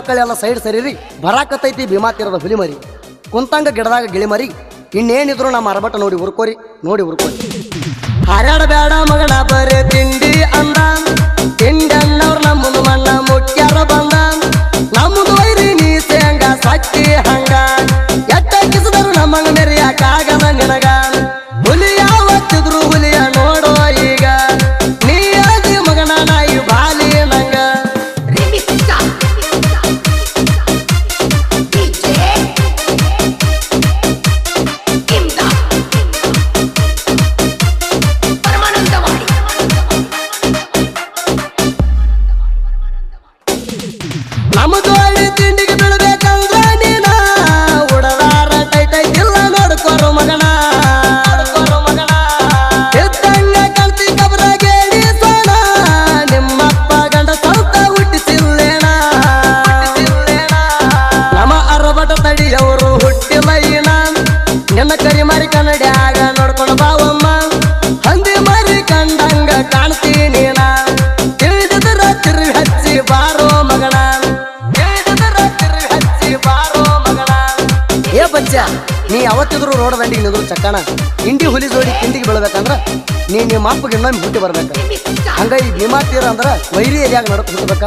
ಮಕ್ಕಳೆಲ್ಲ ಸೈಡ್ ಸರಿರಿ ಬರಾಕತೈತಿ ಭೀಮಾ ತೀರದ ಹುಲಿಮರಿ. ಕುಂತಂಗ ಗಿಡದಾಗ ಗಿಳಿಮರಿ, ಇನ್ನೇನಿದ್ರು ನಮ್ಮ ಅರಬಟ ನೋಡಿ ಹುರ್ಕೋರಿ ನೋಡಿ ಹುರ್ಕೋರಿ. ಹರಡ ಬೇಡ ಮಗನ ಬರೆ ತಿಂಡಿ ಅಂದ, ತಿಂಡ ನಿನ್ನ ಕರಿ ಮಾರಿ ಕನ್ನಡ್ಯಾಗ ನೋಡ್ಕೊಂಡು ಬಾವಮ್ಮ. ಹಂದಿ ಮಾರಿ ಕಂಡಂಗ ಕಾಣ್ತೀನಿ ನಾ ತಿಳಿದಿದ್ರ ತಿರುಗಿ ಹಚ್ಚಿ ಬಾರೋ ಮಗಣ ತಿಳಿದಿದ್ರ ತಿರುಗಿ ಹಚ್ಚಿ ಬಾರೋ ಮಗಣ ಏ ಬಚ್ಚ, ನೀ ಯಾವತ್ತಿದ್ರು ರೋಡ್ ದಂಡಿಗೆ ನಿದ್ರು ಚಕ್ಕಣ. ಹಿಂಡಿ ಹುಲಿ ಜೋಡಿ ಕಿಂಡಿಗೆ ಬೀಳ್ಬೇಕಂದ್ರ ನೀ ನಿಮ್ಮ ಅಪ್ಪಗೆ ಇನ್ನೊಮ್ಮೆ ಹುಟ್ಟಿ ಬರ್ಬೇಕು. ಹಂಗ ಈ ಭೀಮಾ ತೀರ ಅಂದ್ರ ವೈರಿ ಏರಿಯಾಗ ನಡಕ್ ಹುಟ್ಟಬೇಕ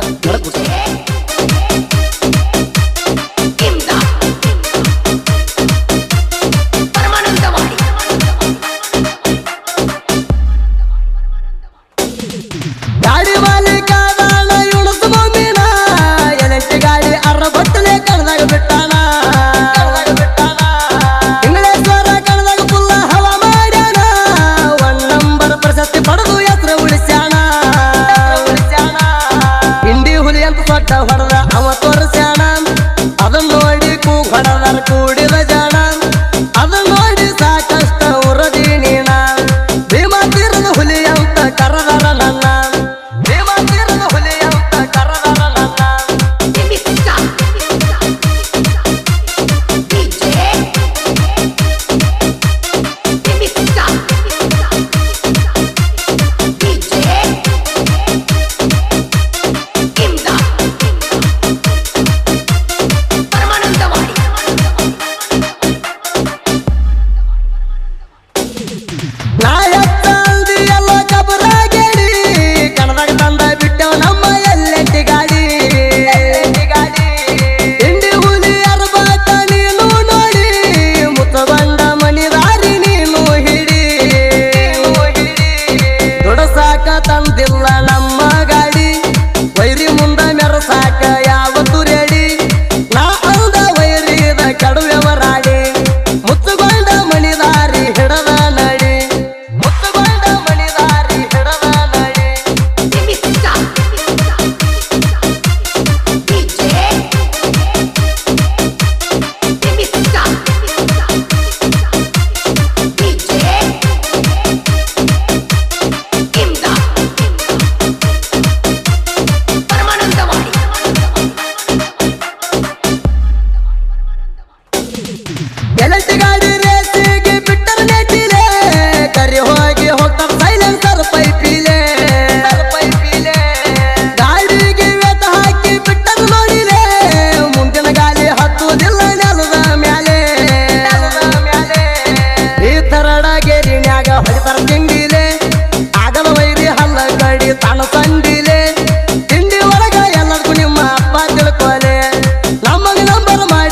Bottom of my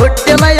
ಹುಟ್ಟೆಲಯ